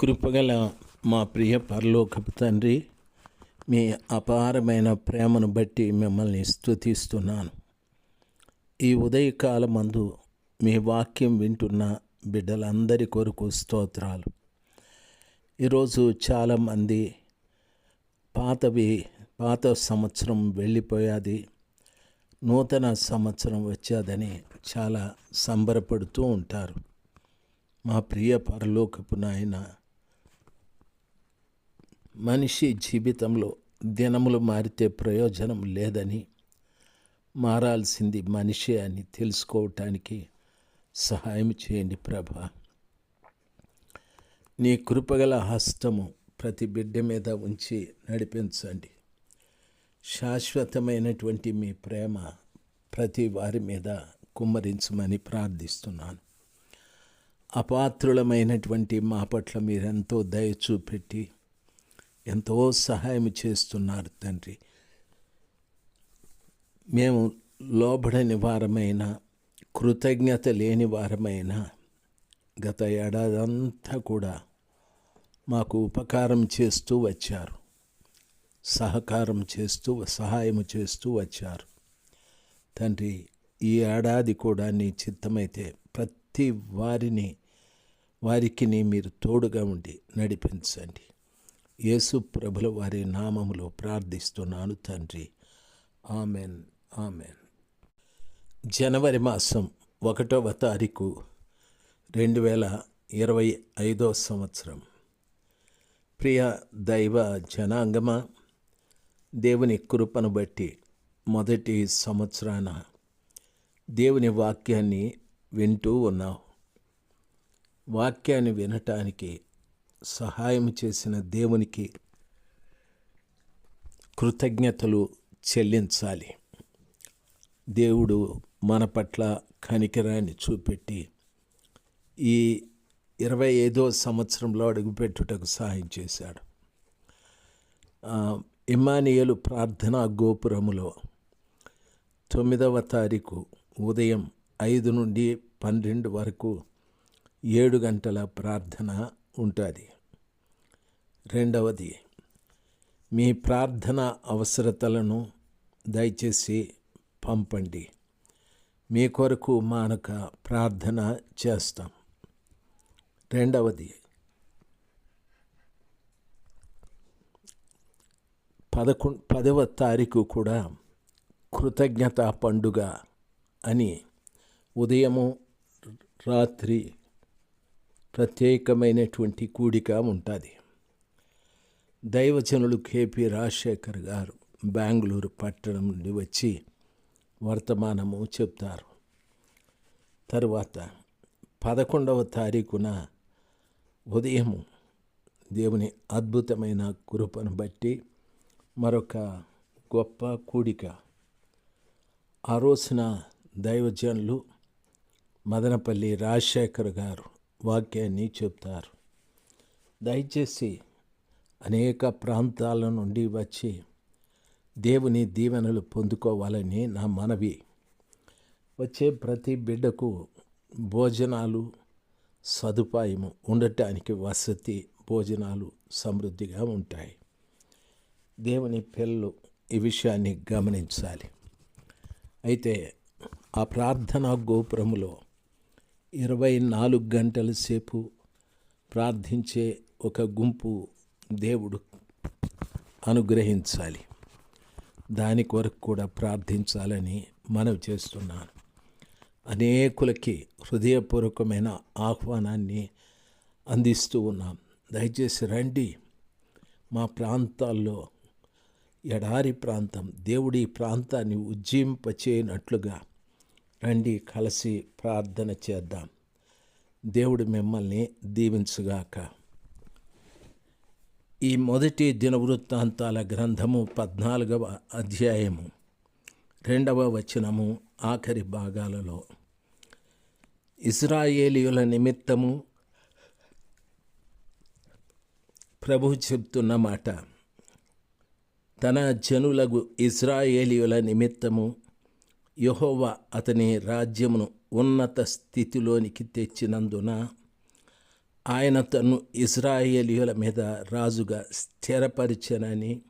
కృపగల మా ప్రియ పరలోకపు తండ్రి మీ అపారమైన ప్రేమను బట్టి మిమ్మల్ని స్థుతిస్తున్నాను ఈ ఉదయకాలమందు మీ వాక్యం వింటున్న బిడ్డలందరి కొరకు స్తోత్రాలు. ఈరోజు చాలామంది పాతవి పాత సంవత్సరం వెళ్ళిపోయాది నూతన సంవత్సరం వచ్చేదని చాలా సంబరపడుతూ ఉంటారు. మా ప్రియ పరలోకపు నాయన మనిషి జీవితంలో దినములు మారితే ప్రయోజనం లేదని మారాల్సింది మనిషి అని తెలుసుకోవటానికి సహాయం చేయండి ప్రభా. నీ కృపగల హస్తము ప్రతి బిడ్డ మీద ఉంచి నడిపించండి. శాశ్వతమైనటువంటి మీ ప్రేమ ప్రతి వారి మీద కుమ్మరించమని ప్రార్థిస్తున్నాను. అపాత్రులమైనటువంటి మా పట్ల మీరెంతో దయ చూపెట్టి ఎంతో సహాయం చేస్తున్నారు తండ్రి. మేము లోబడని వారమైన కృతజ్ఞత లేని వారమైన గత ఏడాదంతా కూడా మాకు ఉపకారం చేస్తూ వచ్చారు. సహకారం చేస్తూ సహాయం చేస్తూ వచ్చారు. తండ్రి ఈ ఏడాది కూడా నీ చిత్తమైతే ప్రతి వారిని వారికి మీరు తోడుగా ఉండి నడిపించండి. యేసు ప్రభుల వారి నామములో ప్రార్థిస్తున్నాను తండ్రి. Amen amen. జనవరి మాసం ఒకటవ తారీఖు రెండు వేల ఇరవై ఐదో సంవత్సరం. ప్రియ దైవ జనాంగమా దేవుని కృపను బట్టి మొదటి సంవత్సరాన దేవుని వాక్యాన్ని వింటూ ఉన్నావు వాక్యాన్ని వినటానికి సహాయం చేసిన దేవునికి కృతజ్ఞతలు చెల్లించాలి. దేవుడు మన పట్ల కనికరాన్ని చూపెట్టి ఈ ఇరవై ఐదో సంవత్సరంలో అడుగుపెట్టుటకు సహాయం చేశాడు. ఇమానియలు ప్రార్థనా గోపురములో తొమ్మిదవ తారీఖు ఉదయం ఐదు నుండి పన్నెండు వరకు ఏడు గంటల ప్రార్థన ఉంటుంది. రెండవది మీ ప్రార్థన అవసరతలను దయచేసి పంపండి. మీ కొరకు మానక ప్రార్థన చేస్తాం. రెండవది పదకొ పదవ తారీఖు కూడా కృతజ్ఞత పండుగ అని ఉదయము రాత్రి ప్రత్యేకమైనటువంటి కూడిక ఉంటుంది. దైవజనులు కేపి రాజశేఖర్ గారు బెంగళూరు పట్టణం నుండి వచ్చి వర్తమానము చెప్తారు. తరువాత పదకొండవ తారీఖున ఉదయము దేవుని అద్భుతమైన కృపను బట్టి మరొక గొప్ప కూడిక. ఆ రోజున దైవజనులు మదనపల్లి రాజశేఖర్ గారు వాక్యాన్ని చెప్తారు. దయచేసి అనేక ప్రాంతాల నుండి వచ్చి దేవుని దీవెనలు పొందుకోవాలని నా మనవి. వచ్చే ప్రతి బిడ్డకు భోజనాలు సదుపాయము ఉండటానికి వసతి భోజనాలు సమృద్ధిగా ఉంటాయి. దేవుని పిల్లలు ఈ విషయాన్ని గమనించాలి. అయితే ఆ ప్రార్థనా గోపురములో ఇరవై నాలుగు గంటల సేపు ప్రార్థించే ఒక గుంపు దేవుడు అనుగ్రహించాలి. దాని కొరకు కూడా ప్రార్థించాలని మనవి చేస్తున్నాను. అనేకులకి హృదయపూర్వకమైన ఆహ్వానాన్ని అందిస్తూ ఉన్నాం. దయచేసి రండి. మా ప్రాంతాల్లో ఎడారి ప్రాంతం దేవుడి ప్రాంతాన్ని ఉజ్జింపచేయనట్లుగా రండి కలిసి ప్రార్థన చేద్దాం. దేవుడు మిమ్మల్ని దీవించుగాక. ఈ మొదటి దినవృత్తాంతాల గ్రంథము పద్నాలుగవ అధ్యాయము రెండవ వచనము ఆఖరి భాగాలలో. ఇస్రాయేలీయుల నిమిత్తము ప్రభు చెప్తున్న మాట తన జనులకు ఇస్రాయేలీయుల నిమిత్తము యహోవా అతని రాజ్యమును ఉన్నత స్థితిలోనికి తెచ్చినందున ఆయన తను ఇజ్రాయేలీయుల మీద రాజుగా స్థిరపరిచనని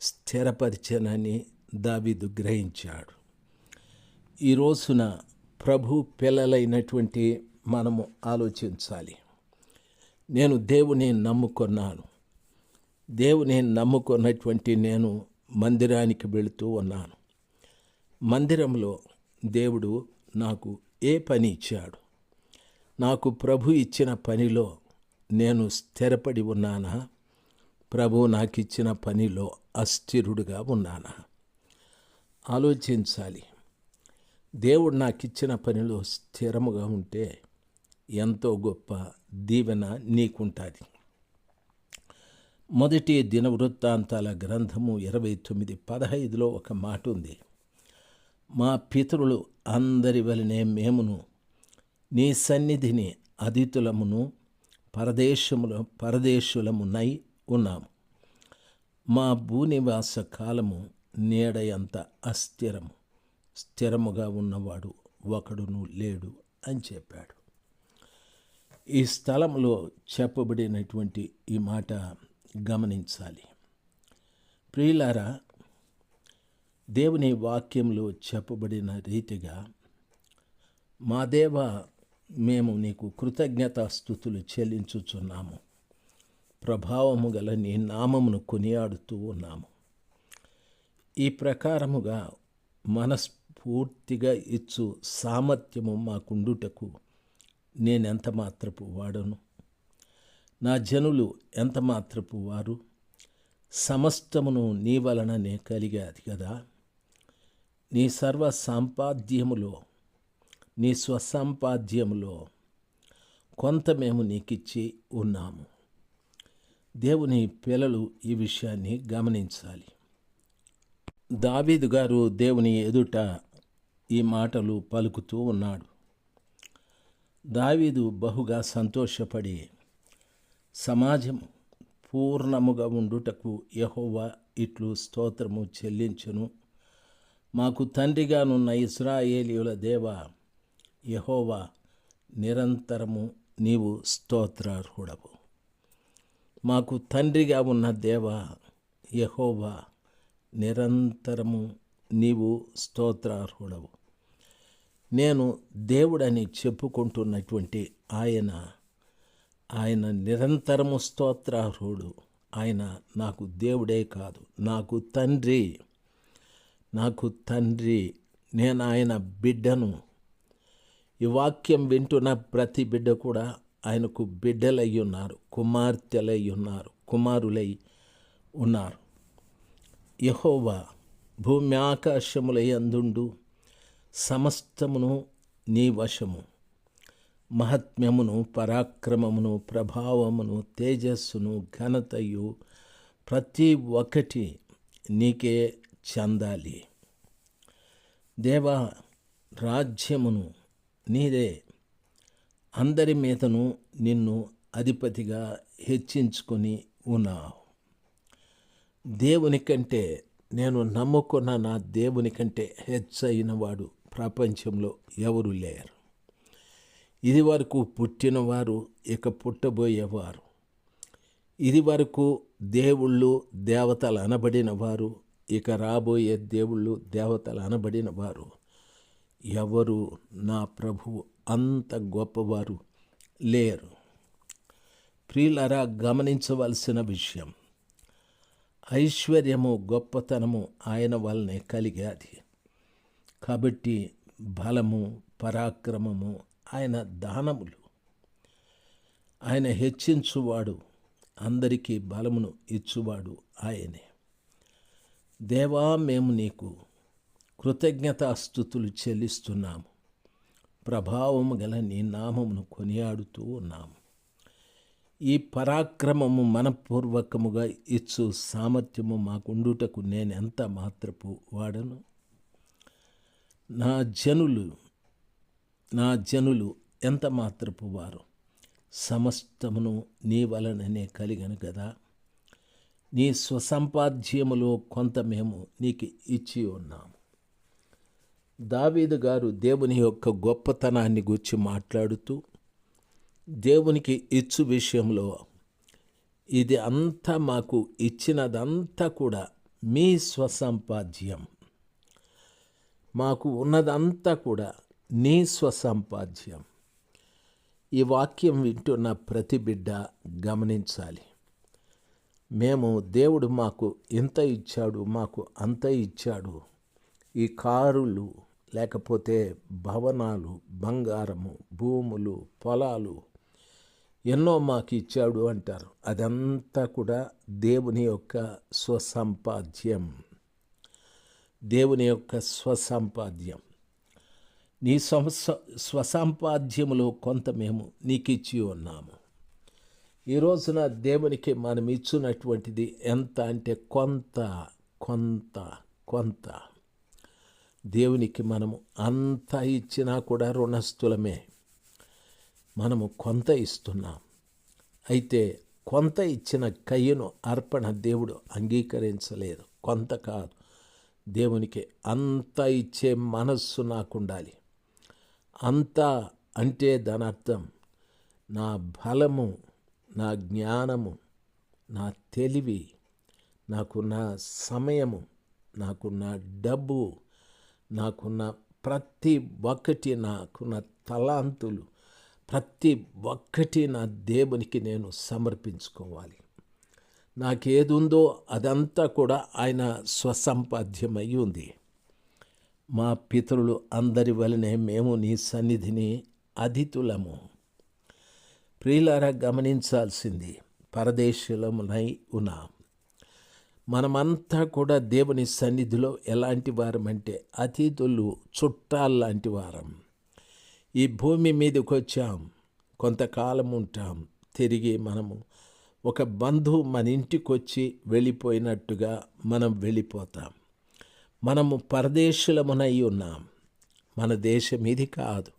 స్థిరపరిచనని దావీదు గ్రహించాడు. ఈ రోజున ప్రభు పిల్లలైనటువంటి మనము ఆలోచించాలి. నేను దేవుని నమ్ముకున్నాను. దేవుని నమ్ముకున్నటువంటి నేను మందిరానికి వెళుతూ ఉన్నాను. మందిరంలో దేవుడు నాకు ఏ పని ఇచ్చాడు? నాకు ప్రభు ఇచ్చిన పనిలో నేను స్థిరపడి ఉన్నానా? ప్రభు నాకు ఇచ్చిన పనిలో అస్థిరుడుగా ఉన్నానా? ఆలోచించాలి. దేవుడు నాకు ఇచ్చిన పనిలో స్థిరముగా ఉంటే ఎంతో గొప్ప దీవెన నీకుంటుంది. మొదటి దినవృత్తాంతాల గ్రంథము ఇరవై తొమ్మిది పదహైదులో ఒక మాట ఉంది మా పితరులు అందరి వలనే మేమును నీ సన్నిధిని అతిథులమును పరదేశముల పరదేశులమునై ఉన్నాము. మా భూనివాస కాలము నీడయంత అస్థిరము. స్థిరముగా ఉన్నవాడు ఒకడును లేడు అని చెప్పాడు. ఈ స్థలంలో చెప్పబడినటువంటి ఈ మాట గమనించాలి. ప్రియులారా దేవుని వాక్యంలో చెప్పబడిన రీతిగా మా దేవ మేము నీకు కృతజ్ఞతాస్థుతులు చెల్లించుచున్నాము. ప్రభావము గల నీ నామమును కొనియాడుతూ ఉన్నాము. ఈ ప్రకారముగా మనస్ఫూర్తిగా ఇచ్చు సామర్థ్యము మాకుండుటకు నేనెంత మాత్రపు వాడను? నా జనులు ఎంత మాత్రపు వారు? సమస్తమును నీ వలననే కలిగాది కదా? నీ సర్వ సంపాద్యములో నీ స్వసంపాద్యములో కొంత మేము నీకిచ్చి ఉన్నాము. దేవుని పిల్లలు ఈ విషయాన్ని గమనించాలి. దావీదు గారు దేవుని ఎదుట ఈ మాటలు పలుకుతూ ఉన్నాడు. దావీదు బహుగా సంతోషపడి సమాజం పూర్ణముగా ఉండుటకు యహోవా ఇట్లు స్తోత్రము చెల్లించును. మాకు తండ్రిగానున్న ఇస్రాయేలీయుల దేవ యహోవా నిరంతరము నీవు స్తోత్రార్హుడవు. మాకు తండ్రిగా ఉన్న దేవ యహోవా నిరంతరము నీవు స్తోత్రార్హుడవు. నేను దేవుడని చెప్పుకుంటున్నటువంటి ఆయన ఆయన నిరంతరము స్తోత్రార్హుడు. ఆయన నాకు దేవుడే కాదు నాకు తండ్రి. నాకు తండ్రి నేను ఆయన బిడ్డను. ఈ వాక్యం వింటున్న ప్రతి బిడ్డ కూడా ఆయనకు బిడ్డలై ఉన్నారు కుమార్తెలై ఉన్నారు కుమారులై ఉన్నారు. యహోవా భూమి ఆకాశములై అందుండు సమస్తమును నీ వశము. మహాత్మ్యమును పరాక్రమమును ప్రభావమును తేజస్సును ఘనతయు ప్రతి ఒక్కటి నీకే చెందాలి. దేవా రాజ్యమును నీదే. అందరి మీదను నిన్ను అధిపతిగా హెచ్చించుకొని ఉన్నావు. దేవుని కంటే నేను నమ్ముకున్న నా దేవుని కంటే హెచ్చైన వాడు ప్రపంచంలో ఎవరు లేరు. ఇది వరకు పుట్టినవారు ఇక పుట్టబోయేవారు. ఇది వరకు దేవుళ్ళు దేవతలు అనబడిన వారు ఇక రాబోయే దేవుళ్ళు దేవతలు అనబడిన వారు. ఎవరు? నా ప్రభువు అంత గొప్పవారు లేరు. ప్రియులరా గమనించవలసిన విషయం ఐశ్వర్యము గొప్పతనము ఆయన వల్లనే కలిగాది. కాబట్టి బలము పరాక్రమము ఆయన దానములు. ఆయన హెచ్చించువాడు అందరికీ బలమును ఇచ్చువాడు ఆయనే. దేవా మేము నీకు కృతజ్ఞతాస్థుతులు చెల్లిస్తున్నాము. ప్రభావము గల నీ నామమును కొనియాడుతూ ఉన్నాము. ఈ పరాక్రమము మనపూర్వకముగా ఇచ్చు సామర్థ్యము మాకుండుటకు నేనెంత మాత్రపు వాడను? నా జనులు నా జనులు ఎంత మాత్రపు వారు? సమస్తమును నీ వలననే కలిగను కదా? నీ స్వసంపాద్యములో కొంత మేము నీకు ఇచ్చి ఉన్నాము. దావీదు గారు దేవుని యొక్క గొప్పతనాన్ని గురించి మాట్లాడుతూ దేవునికి ఇచ్చు విషయంలో ఇది అంతా మాకు ఇచ్చినదంతా కూడా మీ స్వసంపాద్యం. మాకు ఉన్నదంతా కూడా నీ స్వసంపాద్యం. ఈ వాక్యం వింటున్న ప్రతి బిడ్డ గమనించాలి. మేము దేవుడు మాకు ఇంత ఇచ్చాడు మాకు అంత ఇచ్చాడు. ఈ కారులు లేకపోతే భవనాలు బంగారము భూములు పొలాలు ఎన్నో మాకు ఇచ్చాడు అంటారు. అదంతా కూడా దేవుని యొక్క స్వసంపాద్యం. దేవుని యొక్క స్వసంపాద్యం. నీ స్వ స్వసంపాద్యములో కొంత మేము నీకు ఇచ్చి ఉన్నాము. ఈ రోజున దేవునికి మనం ఇచ్చినటువంటిది ఎంత అంటే కొంత కొంత కొంత. దేవునికి మనము అంత ఇచ్చినా కూడా రుణస్థులమే. మనము కొంత ఇస్తున్నాం. అయితే కొంత ఇచ్చిన కయ్యను అర్పణ దేవుడు అంగీకరించలేదు. కొంత కాదు. దేవునికి అంత ఇచ్చే మనస్సు నాకు ఉండాలి అంత అంటే దాని అర్థం నా బలము నా జ్ఞానము నా తెలివి నాకున్న సమయము నాకున్న డబ్బు నాకున్న ప్రతి ఒక్కటి నాకున్న తలాంతులు ప్రతి ఒక్కటి నా దేవునికి నేను సమర్పించుకోవాలి. నాకేదుందో అదంతా కూడా ఆయన స్వసంపాద్యమై ఉంది. మా పితరులు అందరి వలనే మేము నీ సన్నిధిని అతిథులము ప్రియులారా గమనించాల్సింది పరదేశులమునై ఉన్నాం మనమంతా కూడా దేవుని సన్నిధిలో ఎలాంటి వారమంటే అతిథులు చుట్టాల్లాంటి వారం. ఈ భూమి మీదకి వచ్చాం కొంతకాలం ఉంటాం తిరిగి మనము ఒక బంధువు మన ఇంటికి వచ్చి వెళ్ళిపోయినట్టుగా మనం వెళ్ళిపోతాం. మనము పరదేశులమునై ఉన్నాం మన దేశం ఇది కాదు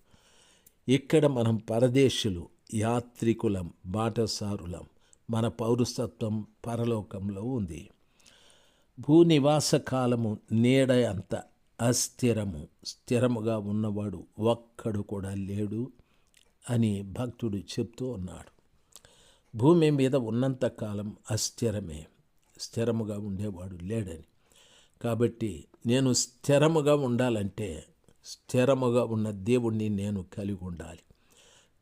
ఇక్కడ మనం పరదేశులు యాత్రికులం బాటసారులం. మన పౌరసత్వం పరలోకంలో ఉంది. భూనివాస కాలము నీడ అంత అస్థిరము. స్థిరముగా ఉన్నవాడు ఒక్కడు కూడా లేడు అని భక్తుడు చెప్తూ ఉన్నాడు. భూమి మీద ఉన్నంత కాలం అస్థిరమే. స్థిరముగా ఉండేవాడు లేడని. కాబట్టి నేను స్థిరముగా ఉండాలంటే స్థిరముగా ఉన్న దేవుణ్ణి నేను కలిగి ఉండాలి.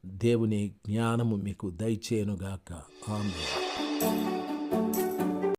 దేవుని జ్ఞానము మీకు దయచేయనుగాక. ఆమె